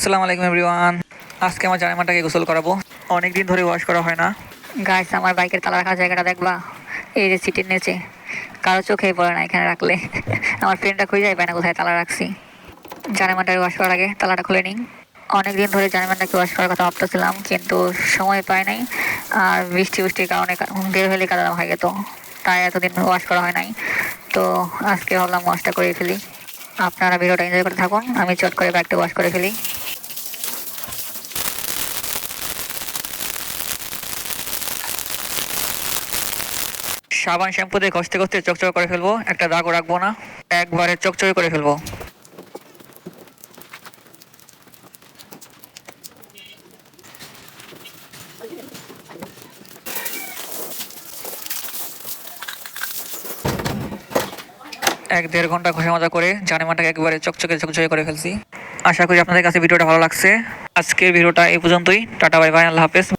আসসালামু আলাইকুম এভরিওয়ান। আজকে আমার জানেমাটাকে গোসল করাবো। অনেক দিন ধরে ওয়াশ করা হয় না। গাইস, আমার বাইকের তালা রাখার জায়গাটা দেখবা? এই যে সিটের নিচে। কারও চোখে পড়ে না এখানে রাখলে। আমার ফ্রেন্ডটা খুঁজে যাবে না কোথায় তালা রাখছি। জানেমানটাকে ওয়াশ করার আগে তালাটা খুলে নিই। অনেক দিন ধরে জানেমানটাকে ওয়াশ করার কথা ভাবতেছিলাম, কিন্তু সময় পাই নাই। আর বৃষ্টি বৃষ্টির কারণে বের হলে কাদা হয়ে যেত তাই এতদিন ওয়াশ করা হয় নাই। তো আজকে ভাবলাম ওয়াশটা করে ফেলি। আপনারা ভিডিওটা এনজয় করে থাকুন। আমি চট করে ব্যাগটা ওয়াশ করে ফেলি। সাবান শ্যাম্পু দিয়ে ঘষতে ঘষতে চকচকে করে ফেলব। একটা দাগও রাখব না। একবারে চকচকে করে ফেলব। এক দেড় ঘণ্টা ঘষা মাজা করে জানেমাটাকে একবারে চকচকে চকচকে করে ফেলছি। আশা করি আপনাদের কাছে ভিডিওটা ভালো লাগছে। আজকের ভিডিওটা এই পর্যন্তই। টাটা, বাই বাই, আল্লাহ হাফেজ।